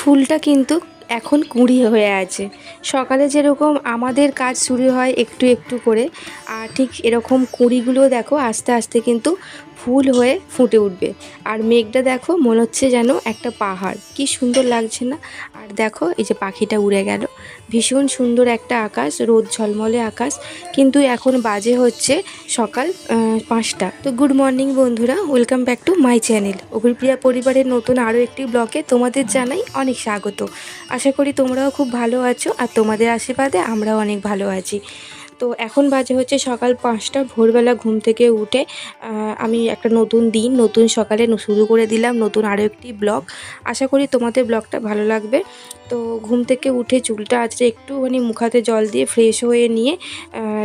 ফুলটা কিন্তু এখন কুঁড়ি হয়ে আছে। সকালে যেরকম আমাদের কাজ শুরু হয় একটু একটু করে, আর ঠিক এরকম কুঁড়িগুলো দেখো আস্তে আস্তে কিন্তু ফুল হয়ে ফুটে উঠবে। আর মেঘটা দেখো, মনে হচ্ছে যেন একটা পাহাড়। কি সুন্দর লাগছে না? আর দেখো, এই যে পাখিটা উড়ে গেল। ভীষণ সুন্দর একটা আকাশ, রোদ ঝলমলে আকাশ। কিন্তু এখন বাজে হচ্ছে সকাল পাঁচটা। তো গুড মর্নিং বন্ধুরা welcome back to my channel Abhipriya পরিবারের নতুন আরও একটি ব্লগে তোমাদের জানাই অনেক স্বাগত। আশা করি তোমরাও খুব ভালো আছো, আর তোমাদের আশীর্বাদে আমরাও অনেক ভালো আছি। তো এখন বাজে হচ্ছে সকাল পাঁচটা, ভোরবেলা ঘুম থেকে উঠে আমি একটা নতুন দিন, নতুন সকালে শুরু করে দিলাম নতুন আরও একটি ব্লগ। আশা করি তোমাদের ব্লগটা ভালো লাগবে। তো ঘুম থেকে উঠে চুলটা আজকে একটুখানি মুখাতে জল দিয়ে ফ্রেশ হয়ে নিয়ে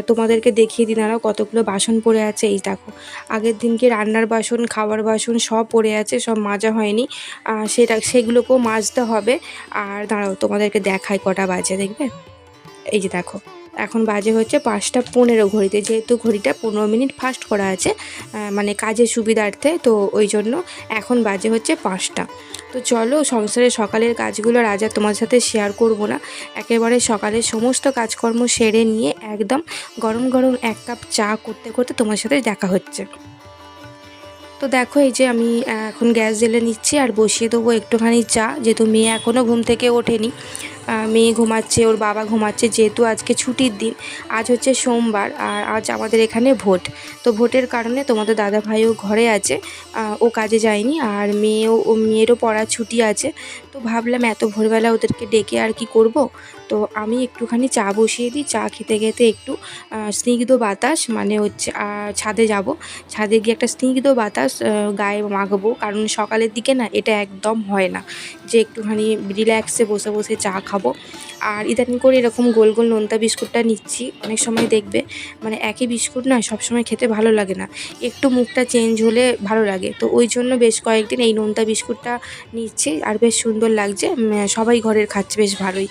তোমাদেরকে দেখিয়ে দিন আরও কতগুলো বাসন পড়ে আছে। এই দেখো, আগের দিনকে রান্নার বাসন খাবার বাসন সব পড়ে আছে, সব মাজা হয়নি। সেটা সেগুলোকেও মাজতে হবে। আর দাঁড়াও, তোমাদেরকে দেখায় কটা বাজে, দেখবে? এই যে দেখো। এখন বাজে হচ্ছে পাঁচটা পনেরো ঘড়িতে, যেহেতু ঘড়িটা পনেরো মিনিট ফাস্ট করা আছে মানে কাজের সুবিধার্থে, তো ওই জন্য এখন বাজে হচ্ছে পাঁচটা। তো চলো সংসারের সকালের কাজগুলো আর তোমার সাথে শেয়ার করব না। একেবারে সকালের সমস্ত কাজকর্ম সেরে নিয়ে একদম গরম গরম এক কাপ চা করতে করতে তোমার সাথে দেখা হচ্ছে। তো দেখো এই যে আমি এখন গ্যাস জেলে নিচ্ছি আর বসিয়ে দেবো একটুখানি চা, যেহেতু মেয়ে এখনও ঘুম থেকে ওঠেনি। মেয়ে ঘুমাচ্ছে, ওর বাবা ঘুমাচ্ছে যেহেতু আজকে ছুটির দিন। আজ হচ্ছে সোমবার আর আজ আমাদের এখানে ভোট। তো ভোটের কারণে তোমাদের দাদা ভাইও ঘরে আছে ও কাজে যায়নি আর মেয়েও ও মেয়েরও পড়া ছুটি আছে। তো ভাবলাম এত ভোরবেলা ওদেরকে ডেকে আর কি করব? তো আমি একটুখানি চা বসিয়ে দিই। চা খেতে খেতে একটু স্নিগ্ধ বাতাস মানে হচ্ছে ছাদে যাব। ছাদে গিয়ে একটা স্নিগ্ধ বাতাস গায়ে মাখবো। কারণ সকালের দিকে না এটা একদম হয় না। যে একটুখানি রিল্যাক্সে বসে বসে চা খাব। আর ইদানিং করে এরকম গোল গোল নোনতা বিস্কুটটা নিচ্ছি। অনেক সময় দেখবে মানে একই বিস্কুট না সবসময় খেতে ভালো লাগে না। একটু মুখটা চেঞ্জ হলে ভালো লাগে। তো ওই জন্য বেশ কয়েকদিন এই নোনতা বিস্কুটটা নিচ্ছি। আর বেশ সুন্দর লাগছে। সবাই ঘরের খাচ্ছে বেশ ভালোই।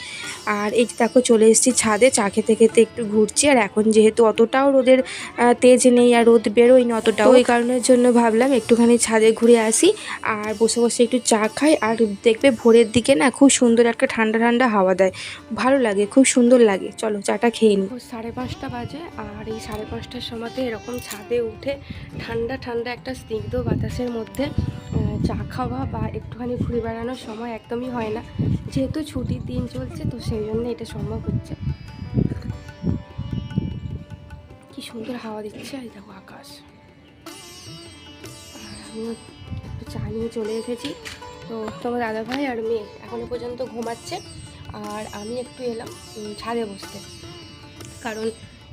আর এই যে দেখো চলে এসেছি ছাদে চা খেতে খেতে একটু ঘুরছি। আর এখন যেহেতু অতটাও রোদের তেজ নেই আর রোদ বেরোয় না অতটা ওই কারণের জন্য ভাবলাম একটুখানি ছাদে ঘুরে আসি আর বসে বসে একটু চা খাই। আর দেখবে ভোরের দিকে না খুব সুন্দর একটা ঠান্ডা ঠান্ডা হাওয়া দেয়। ভালো লাগে খুব সুন্দর লাগে। চলো চাটা খেয়ে নিই সাড়ে পাঁচটা বাজে আর এই সাড়ে পাঁচটার সময়তে এরকম ছাদে উঠে ঠান্ডা ঠান্ডা একটা স্নিগ্ধ বাতাসের মধ্যে চা খাওয়া বা একটুখানি ঘুরে বেড়ানোর সময় একদমই হয় না। যেহেতু ছুটির দিন চলছে, তো সেই জন্য এটা সম্ভব হচ্ছে কি সুন্দর হাওয়া দিচ্ছে, আর দেখো আকাশ। আর আমিও একটু চা নিয়ে চলে এসেছি। তো তোমার দাদা ভাই আর মেয়ে এখনও পর্যন্ত ঘুমাচ্ছে, আর আমি একটু এলাম ছাদে বসতে। কারণ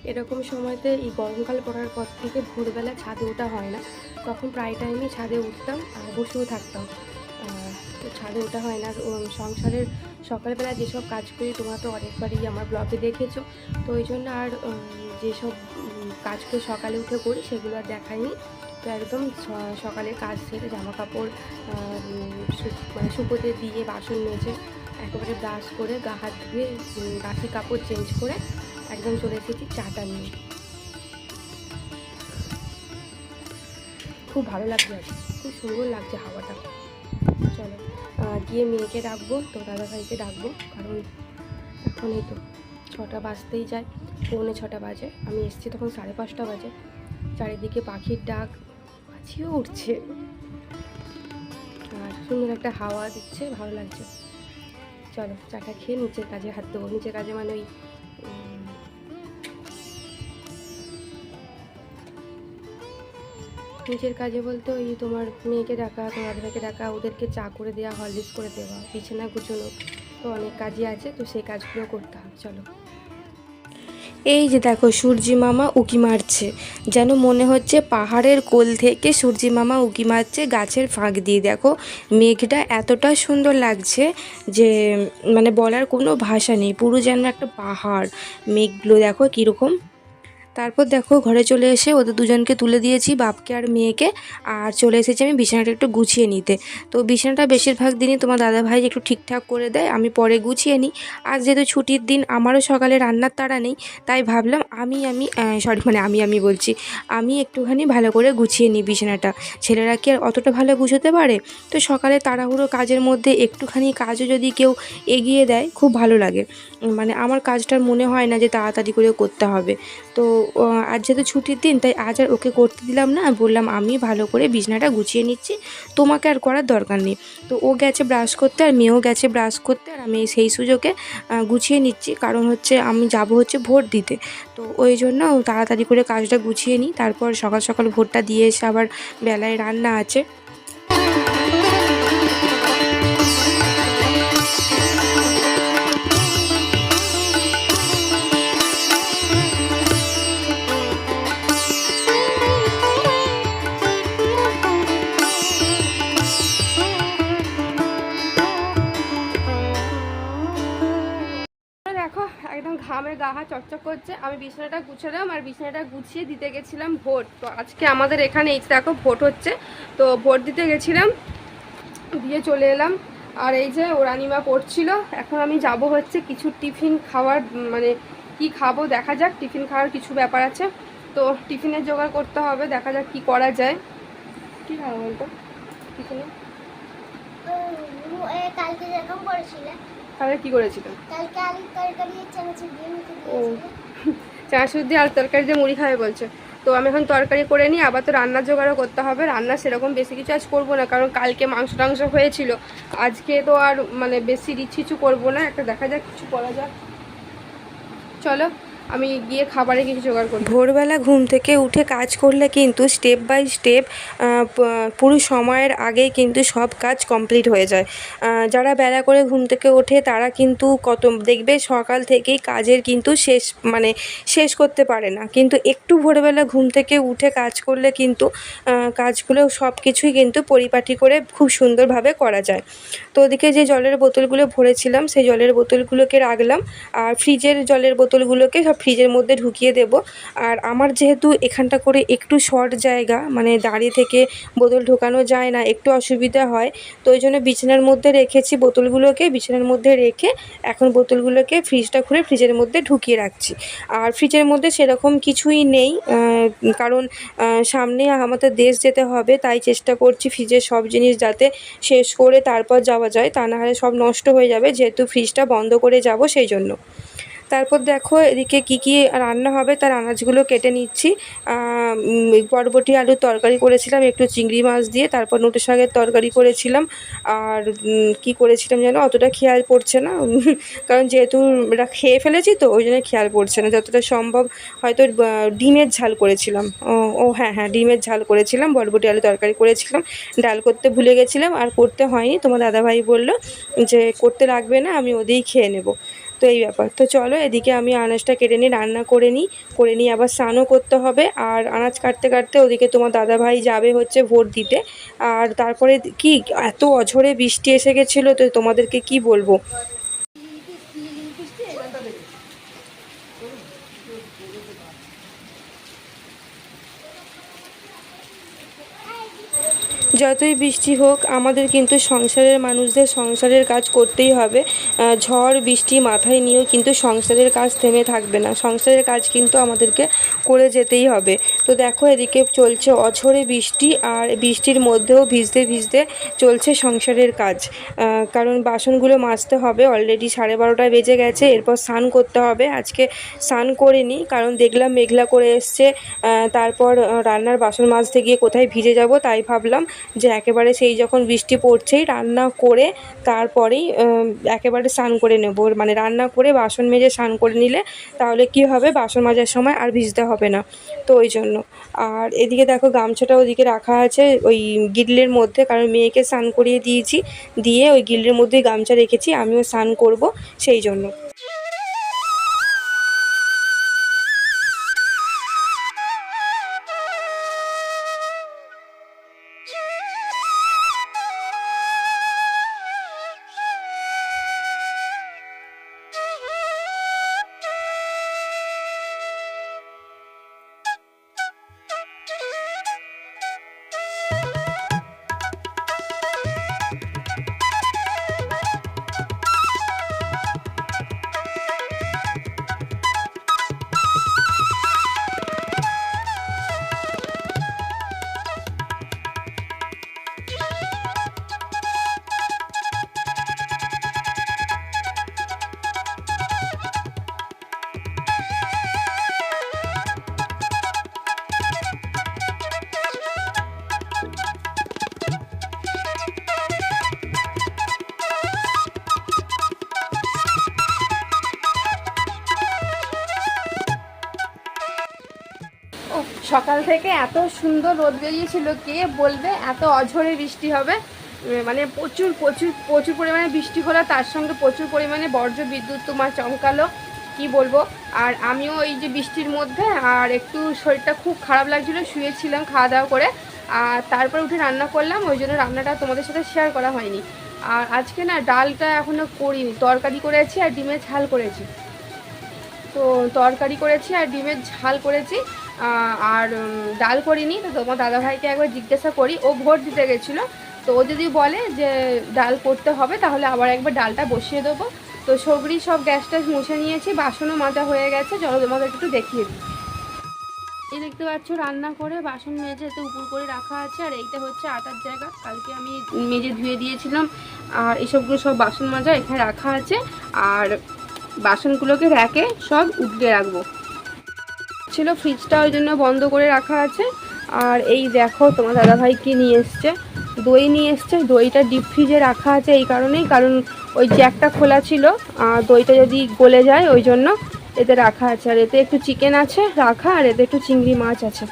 এরকম সময়তে এই গরমকাল পড়ার পর থেকে ভোরবেলা ছাদে ওঠা হয় না। তখন প্রায় টাইমে ছাদে উঠতাম আর বসেও থাকতাম। তো ছাদে ওঠা হয় না। সংসারের সকালবেলা যেসব কাজ করি তোমরা তো অনেকবারই আমার ব্লগে দেখেছ। তো ওই জন্য আর যেসব উম, কাজগুলো সকালে উঠে করি সেগুলো আর দেখাইনি। তো একদম সকালে কাজ সেরে জামা কাপড় মানে শুকোতে দিয়ে বাসন মেজে একেবারে ব্রাশ করে গা হাত ধুয়ে বাসি কাপড় চেঞ্জ করে একদম চলে এসেছি চাটা নিয়ে। খুব ভালো লাগছে আজ খুব সুন্দর লাগছে হাওয়াটা। চলো গিয়ে মেয়েকে ডাকবো তো দাদা ভাইকে ডাকবো, কারণ এখন এই তো ছটা বাজতেই যায়, পৌনে ছটা বাজে। আমি এসেছি তখন সাড়ে পাঁচটা বাজে। চারিদিকে পাখির ডাক, পাখিও উঠছে। আর সুন্দর একটা হাওয়া দিচ্ছে, ভালো লাগছে। চলো চাটা খেয়ে নিচের কাজে হাত দেবো। নিচের কাজে মানে ওই নিচের কাজে বলতে ওই তোমার মেয়েকে ডাকা, তোমার ভাইকে ডাকা, ওদেরকে চা করে দেওয়া হরলিক্স করে দেওয়া, বিছানা গুছানো, তো অনেক কাজই আছে, তো সেই কাজগুলো করতে হবে চলো। এই যে দেখো, সূর্যি মামা উকি মারছে। যেন মনে হচ্ছে পাহাড়ের কোল থেকে সূর্যি মামা উকি মারছে গাছের ফাঁক দিয়ে। দেখো, মেঘটা এতটা সুন্দর লাগছে যে মানে বলার কোনো ভাষা নেই, পুরো যেন একটা পাহাড়। মেঘগুলো দেখো কীরকম তারপর দেখো, ঘরে চলে এসে ওদের দুজনকে তুলে দিয়েছি, বাপকে আর মেয়েকে। আর চলে এসেছি আমি বিছানাটা একটু গুছিয়ে নিতে। তো বিছানাটা বেশিরভাগ দিনই তোমার দাদা ভাই একটু ঠিকঠাক করে দেয়, আমি পরে গুছিয়ে নিই। আর যেহেতু ছুটির দিন আমারও সকালে রান্নার তাড়া নেই, তাই ভাবলাম আমি আমি সরি মানে আমি আমি বলছি, আমি একটুখানি ভালো করে গুছিয়ে নিই বিছানাটা। ছেলেরা কি আর অতটা ভালো গুছোতে পারে? তো সকালে তাড়াহুড়ো কাজের মধ্যে একটুখানি কাজও যদি কেউ এগিয়ে দেয়, খুব ভালো লাগে। মানে আমার কাজটার মনে হয় না যে তাড়াতাড়ি করে করতে হবে। তো আজ যেহেতু ছুটির দিন, তাই আজ আর ওকে করতে দিলাম না। বললাম, আমি ভালো করে বিছানাটা গুছিয়ে নিচ্ছি। তোমাকে আর করার দরকার নেই। তো ও গেছে ব্রাশ করতে, আর মেয়েও গেছে ব্রাশ করতে, আর আমি সেই সুযোগে গুছিয়ে নিচ্ছি। কারণ হচ্ছে, আমি যাব হচ্ছে ভোট দিতে। তো ওই জন্য তাড়াতাড়ি করে কাজটা গুছিয়ে নিই। তারপর সকাল সকাল ভোটটা দিয়ে এসে আবার বেলায় রান্না আছে। ঘামে গা হাত চকচক করছে। আমি বিছানাটা গুছালাম আর বিছানাটা গুছিয়ে দিতে গেছিলাম ভোট। তো আজকে আমাদের এখানে এই দেখো ভোট হচ্ছে। তো ভোট দিতে গেছিলাম, দিয়ে চলে এলাম। আর এই যে ও রানিমা পড়ছিল। এখন আমি যাব হচ্ছে কিছু টিফিন খাওয়ার মানে কি খাব দেখা যাক। টিফিন খাওয়ার কিছু ব্যাপার আছে। তো টিফিনের জোগাড় করতে হবে, দেখা যাক কি করা যায়। কি খাব বলতো? টিফিনে? তাহলে কি করেছিল ও। চানাচুর দিয়ে আর তরকারি দিয়ে মুড়ি খাবে বলছে। তো আমি এখন তরকারি করে নিই আবার তো রান্নার জোগাড়ও করতে হবে। রান্না সেরকম বেশি কিছু আজ করব না কারণ কালকে মাংস টাংস হয়েছিল। আজকে তো আর মানে বেশি রিচ কিছু করব না একটা দেখা যাক কিছু করা যাক। চলো। আমি গিয়ে খাবারে কিছু জোগাড় করি। ভোরবেলা ঘুম থেকে উঠে কাজ করলে কিন্তু স্টেপ বাই স্টেপ পুরো সময়ের আগেই কিন্তু সব কাজ কমপ্লিট হয়ে যায়। যারা বেলা করে ঘুম থেকে ওঠে তারা কিন্তু কত, দেখবে সকাল থেকেই কাজের কিন্তু শেষ মানে শেষ করতে পারে না। কিন্তু একটু ভোরবেলা ঘুম থেকে উঠে কাজ করলে কিন্তু কাজগুলো সব কিছুই কিন্তু পরিপাটি করে খুব সুন্দরভাবে করা যায়। তো ওদিকে যে জলের বোতলগুলো ভরেছিলাম, সেই জলের বোতলগুলোকে রাখলাম। আর ফ্রিজের জলের বোতলগুলোকে সব ফ্রিজের মধ্যে ঢুকিয়ে দেব। আর আমার যেহেতু এখানটা করে একটু শর্ট জায়গা মানে দাঁড়িয়ে থেকে বোতল ঢোকানো যায় না, একটু অসুবিধা হয়, তো ওই জন্য বিছানার মধ্যে রেখেছি বোতলগুলোকে, বিছানার মধ্যে রেখে এখন বোতলগুলোকে ফ্রিজটা খুলে ফ্রিজের মধ্যে ঢুকিয়ে রাখছি। আর ফ্রিজের মধ্যে সেরকম কিছুই নেই কারণ সামনে আমাদের দেশ যেতে হবে, তাই চেষ্টা করছি ফ্রিজের সব জিনিস যাতে শেষ করে তারপর যাওয়া যায়, তা না হলে সব নষ্ট হয়ে যাবে, যেহেতু ফ্রিজটা বন্ধ করে যাব সেই জন্য। তারপর দেখো এদিকে কি কি রান্না হবে, তার আনাজগুলো কেটে নিচ্ছি। বরবটি আলুর তরকারি করেছিলাম, একটু চিংড়ি মাছ দিয়ে, তারপর নোটে শাকের তরকারি করেছিলাম। আর কি করেছিলাম যেন, অতটা খেয়াল পড়ছে না। কারণ যেহেতু খেয়ে ফেলেছি তো, ওই জন্য খেয়াল পড়ছে না। যতটা সম্ভব হয়তো ডিমের ঝাল করেছিলাম। ও হ্যাঁ হ্যাঁ ডিমের ঝাল করেছিলাম বরবটি আলু তরকারি করেছিলাম। ডাল করতে ভুলে গেছিলাম, আর করতে হয়নি। তোমার দাদাভাই বলল যে, করতে লাগবে না, আমি ওদিকেই খেয়ে নেব। তো এই ব্যাপার। তো চলো এদিকে আমি আনাজটা কেটে নিই, রান্না করে নিই করে নিই আবার স্নানও করতে হবে। আর আনাজ কাটতে কাটতে ওদিকে তোমার দাদাভাই যাবে হচ্ছে ভোট দিতে। আর তারপরে কি এত অঝরে বৃষ্টি এসে গেছিল, তো তোমাদেরকে কি বলব? যতই বৃষ্টি হোক, আমাদের কিন্তু সংসারের মানুষদের সংসারের কাজ করতেই হবে। ঝড়, বৃষ্টি মাথায় নিয়েও কিন্তু সংসারের কাজ থেমে থাকবে না। সংসারের কাজ কিন্তু আমাদেরকে করে যেতেই হবে। তো দেখো, এদিকে চলছে অঝরে বৃষ্টি আর বৃষ্টির মধ্যেও ভিজতে ভিজতে চলছে সংসারের কাজ। কারণ বাসনগুলো মাজতে হবে। অলরেডি সাড়ে বারোটা বেজে গেছে। এরপর স্নান করতে হবে। আজকে স্নান করিনি, কারণ দেখলাম মেঘলা করে এসছে। তারপর রান্নার বাসন মাজতে গিয়ে কোথায় ভিজে যাব তাই ভাবলাম যে একেবারে সেই যখন বৃষ্টি পড়ছেই রান্না করে তারপরেই একেবারে স্নান করে নেব। মানে রান্না করে বাসন মেজে স্নান করে নিলে তাহলে কি হবে? বাসন মাজার সময় আর ভিজতে হবে না। তো ওই জন্য। আর এদিকে দেখো গামছাটা ওদিকে রাখা আছে ওই গিল্লের মধ্যে। কারণ মেয়েকে স্নান করিয়ে দিয়েছি। দিয়ে ওই গিল্লের মধ্যেই গামছা রেখেছি। আমিও স্নান করব সেই জন্য। সকাল থেকে এত সুন্দর রোদ বেরিয়েছিল কে বলবে? এত অঝরে বৃষ্টি হবে। মানে প্রচুর প্রচুর প্রচুর পরিমাণে বৃষ্টি হলো, তার সঙ্গে প্রচুর পরিমাণে বর্জ্য বিদ্যুৎ তোমার চমকালো, কি বলব? আর আমিও এই যে বৃষ্টির মধ্যে, আর একটু শরীরটা খুব খারাপ লাগছিল, শুয়েছিলাম খাওয়া দাওয়া করে, আর তারপর উঠে রান্না করলাম, ওই জন্য রান্নাটা তোমাদের সাথে শেয়ার করা হয়নি। আর আজকে না ডালটা এখনও করিনি, তরকারি করেছি আর ডিমের ঝাল করেছি। তো তরকারি করেছি আর ডিমের ঝাল করেছি আর ডাল করিনি, তো তোমার দাদাভাইকে একবার জিজ্ঞাসা করি, ও ভোট দিতে গেছিল। তো ও যদি বলে যে ডাল করতে হবে, তাহলে আবার একবার ডালটা বসিয়ে দেবো। তো সবরি সব গ্যাস ট্যাস মুছে নিয়েছি, বাসনও মাজা হয়ে গেছে, চলো তোমাদেরকে একটু দেখিয়ে দিই। এই দেখতে পাচ্ছ, রান্না করে বাসন মেজে এতে উপর করে রাখা আছে, আর এইটা হচ্ছে আটার জায়গা। কালকে আমি মেজে ধুয়ে দিয়েছিলাম, আর এসবগুলো সব বাসন মাজা এখানে রাখা আছে, আর বাসনগুলোকে র্যাকে সব উঠলে রাখব। ছিল ফ্রিজটা ওই জন্য বন্ধ করে রাখা আছে। আর এই দেখো, তোমার দাদাভাই কি নিয়ে এসছে? দই নিয়ে এসছে। দইটা ডিপ ফ্রিজে রাখা আছে এই কারণেই, কারণ ওই জ্যাকটা খোলা ছিল, আর দইটা যদি গলে যায় ওই জন্য এতে রাখা আছে। আর এতে একটু চিকেন আছে রাখা, আর এতে একটু চিংড়ি মাছ আছে।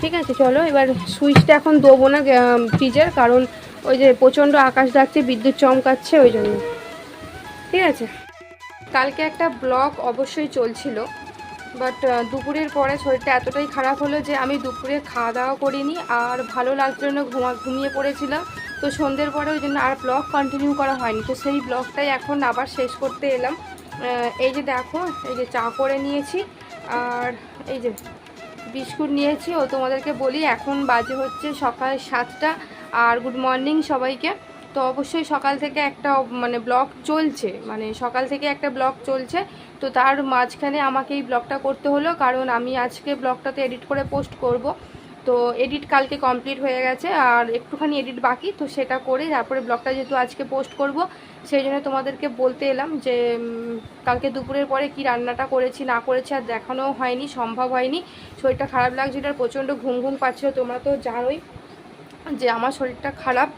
ঠিক আছে, চলো এবার সুইচটা এখন দেবো না ফ্রিজের কারণ ওই যে প্রচণ্ড আকাশ ডাকছে, বিদ্যুৎ চমকাচ্ছে ওই জন্য। ঠিক আছে? কালকে একটা ব্লগ অবশ্যই চলছিল। বাট দুপুরের পরে শরীরটা এতটাই খারাপ হলো যে আমি দুপুরে খাওয়া দাওয়া করিনি আর ভালো লাগছিল না, ঘুমা ঘুমিয়ে পড়েছিলাম। তো সন্ধ্যের পরে ওই জন্য আর ব্লগ কন্টিনিউ করা হয়নি। তো সেই ব্লগটাই এখন আবার শেষ করতে এলাম। এই যে দেখো, এই যে চা করে নিয়েছি আর এই যে বিস্কুট নিয়েছি। ও তোমাদেরকে বলি, এখন বাজে হচ্ছে সকাল সাতটা আর গুড মর্নিং সবাইকে। তো অবশ্যই সকাল থেকে একটা মানে ব্লগ চলছে মানে সকাল থেকে একটা ব্লগ চলছে। তো তার মাঝখানে আমাকে এই ব্লগটা করতে হলো, কারণ আমি আজকে ব্লগটাতে এডিট করে পোস্ট করব। তো এডিট কালকে কমপ্লিট হয়ে গেছে, আর একটুখানি এডিট বাকি, তো সেটা করে তারপরে ব্লগটা যেহেতু আজকে পোস্ট করব, সেই জন্য তোমাদেরকে বলতে এলাম যে কালকে দুপুরের পরে কি রান্নাটা করেছি, না করেছি, আর দেখানো হয়নি, সম্ভব হয়নি। শরীরটা খারাপ লাগছিল আর প্রচণ্ড ঘুম ঘুম পাচ্ছিল তোমরা তো জানোই যে আমার শরীরটা খারাপ।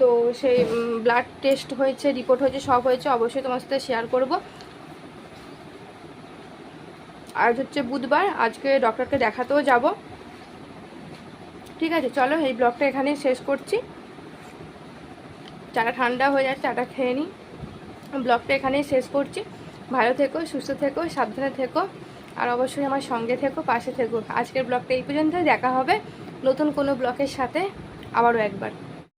তো সেই ব্লাড টেস্ট হয়েছে রিপোর্ট হয়েছে, সব হয়েছে, অবশ্যই তোমার সাথে শেয়ার করব। আজ হচ্ছে বুধবার, আজকে ডক্টরকে দেখাতেও যাব। ঠিক আছে, চলো এই ব্লগটা এখানেই শেষ করছি। চাটা ঠান্ডা হয়ে যাচ্ছে, চাটা খেয়ে নিই। ব্লগটা এখানেই শেষ করছি। ভালো থেকো, সুস্থ থেকো, সাবধানে থেকো, আর অবশ্যই আমার সঙ্গে থেকো, পাশে থেকো। আজকের ব্লগটা এই পর্যন্ত দেখা হবে নতুন কোনো ব্লগের সাথে আবারও একবার।